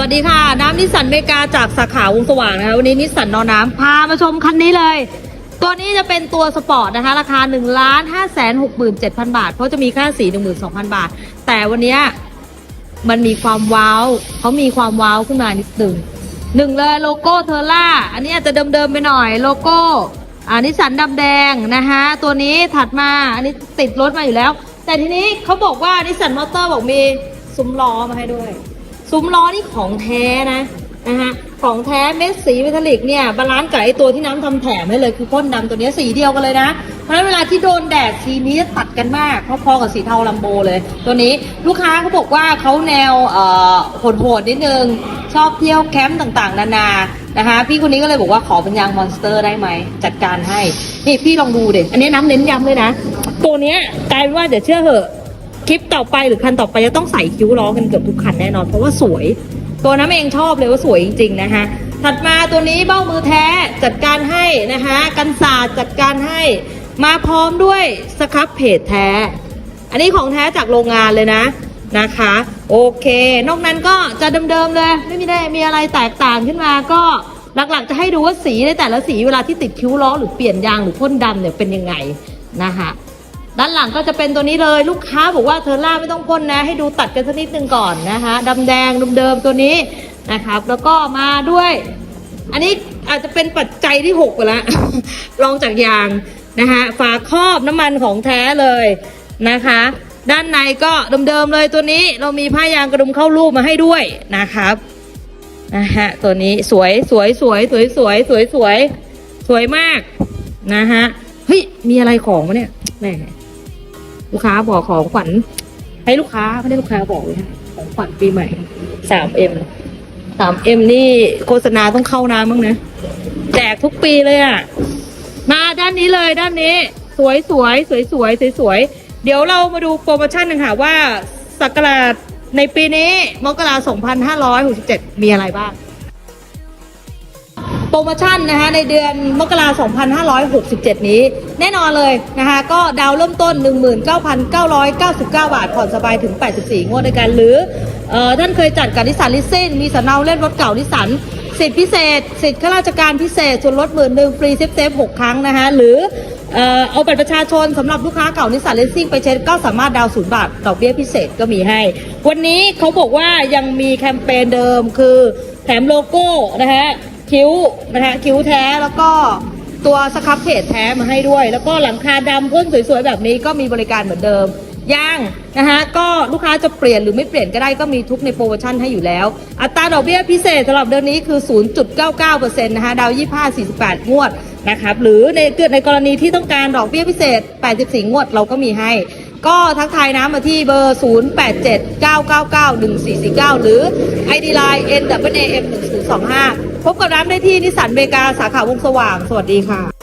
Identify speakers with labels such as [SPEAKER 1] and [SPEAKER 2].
[SPEAKER 1] สวัสดีค่ะ น้ำนิสสันเมกาจากสาขาวงสว่างนะคะวันนี้นิสสันนอน้ำพามาชมคันนี้เลย ตัวนี้จะเป็นตัวสปอร์ตนะคะ ราคา1นึ่งล้านห้าแสนหกหมื่นเจ็ดพันบาท เพราะจะมีค่าสีหนึ่งหมื่นสองพันบาท แต่วันนี้มันมีความว้าวเขามีความว้าวขึ้นมานิดหนึ่งหนึ่งเลยโลโก้เทอร่าอันนี้อาจจะเดิมๆไปหน่อยโลโก้อ่านิสสันดำแดงนะคะตัวนี้ถัดมาอันนี้ติดรถมาอยู่แล้ว แต่ทีนี้เขาบอกว่านิสสันมอเตอร์บอกมีซุ้มล้อมาให้ด้วย ซุ้มล้อนี่ของแท้นะนะคะของแท้เม็ดสีเมทัลลิกเนี่ยบาลานซ์กับไอตัวที่น้ำทำแถมให้เลยคือพ่นดำตัวนี้สีเดียวกันเลยนะ เพราะฉะนั้นเวลาที่โดนแดดสีนี้ตัดกันมากพอๆกับสีเทาลัมโบเลย ตัวนี้ลูกค้าเขาบอกว่าเขาแนวเอ่อโหดๆนิดนึง ชอบเที่ยวแคมป์ต่างๆ นานานะคะพี่คนนี้ก็เลยบอกว่าขอเป็นยางมอนสเตอร์ได้ไหม จัดการให้นี่พี่ลองดูเด็อันนี้น้ำเน้นย้ำเลยนะ ตัวนี้กลายเป็นว่าเดี๋ยวเชื่อเหอะ คลิปต่อไปหรือคันต่อไปจะต้องใส่คิ้วล้อกันเกือบทุกคันแน่นอนเพราะว่าสวย ตัวน้ำเองชอบเลยว่าสวยจริงๆนะคะถัดมาตัวนี้เบ้ามือแท้จัดการให้นะคะกันศาสตร์จัดการให้มาพร้อมด้วยสครับเพจแท้ อันนี้ของแท้จากโรงงานเลยนะนะคะ โอเค นอกนั้นก็จะเดิมๆเลย ไม่มีได้มีอะไรแตกต่างขึ้นมาก็หลักๆจะให้ดูว่าสีในแต่ละสีเวลาที่ติดคิ้วล้อหรือเปลี่ยนยางหรือพ่นดำเนี่ยเป็นยังไงนะคะ ด้านหลังก็จะเป็นตัวนี้เลยลูกค้าบอกว่าเทอร่าไม่ต้องพ่นนะ ให้ดูตัดกันสักนิดนึงก่อนนะคะดำแดงเดิมๆตัวนี้นะครับ แล้วก็มาด้วย อันนี้อาจจะเป็นปัจจัยที่หกไปแล้วลองจากยางนะคะฝาครอบน้ำมันของแท้เลยนะคะ ด้านในก็เดิมๆเลยตัวนี้เรามีผ้ายางกระดุมเข้ารูปมาให้ด้วยนะครับนะฮะตัวนี้สวยสวยสวยสวยสวยสวยสวยสวยมากนะฮะเฮ้ยมีอะไรของวะเนี่ยแหม่ ลูกค้าบอกของขวัญให้ลูกค้าไม่ได้ลูกค้าบอกเลยค่ะของขวัญปีใหม่สามเอ็มสามเอ็มนี่โฆษณาต้องเข้าน้ำบ้างนะแจกทุกปีเลยอะ มาด้านนี้เลยด้านนี้ สวยสวยสวยสวยสวยสวยเดี๋ยวเรามาดูโปรโมชั่นกันค่ะว่าสักราชในปีนี้มกราคม2567มีอะไรบ้าง รโมชั่นนะคะในเดือนมกราคม2567 นี้ แน่นอนเลยนะคะก็ดาวเริ่มต้น 19,999 บาทผ่อนสบายถึง 84 งวดด้วยกัน หรือออท่านเคยจัดกับนิสสันลิสซิ่งมีสำเนาเล่นรถเก่านิสสันสิทธิพิเศษ สิทธิข้าราชการพิเศษส่วนลดหมื่นหนึ่งฟรีเซฟเซฟหกครั้งนะคะหรือเอ่อเอาบัตรประชาชนสำหรับลูกค้าเก่านิสสันเลสซิ่งไปเช็คก็สามารถดาวศูนย์บาทดอกเบี้ยพิเศษก็มีให้ วันนี้เขาบอกว่ายังมีแคมเปญเดิมคือแถมโลโก้นะคะ คิ้วนะคะคิ้วแท้แล้วก็ตัวสครับเพจแท้มาให้ด้วย แล้วก็หลังคาดำพ่นสวยๆแบบนี้ก็มีบริการเหมือนเดิมย่างนะคะก็ลูกค้าจะเปลี่ยนหรือไม่เปลี่ยนก็ได้ก็มีทุกในโปรโมชั่นให้อยู่แล้ว อัตราดอกเบี้ยพิเศษสำหรับเดือนนี้คือ 0.99%นะคะดาว 25 48 งวดนะครับหรือในเกิดในกรณีที่ต้องการดอกเบี้ยพิเศษ 84 งวดเราก็มีให้ ก็ทักทายน้ำมาที่เบอร์ 0879991449 หรือ ID Line n w a m 1025 พบกับน้ำได้ที่นิสสันเมกาสาขาวงสว่าง สวัสดีค่ะ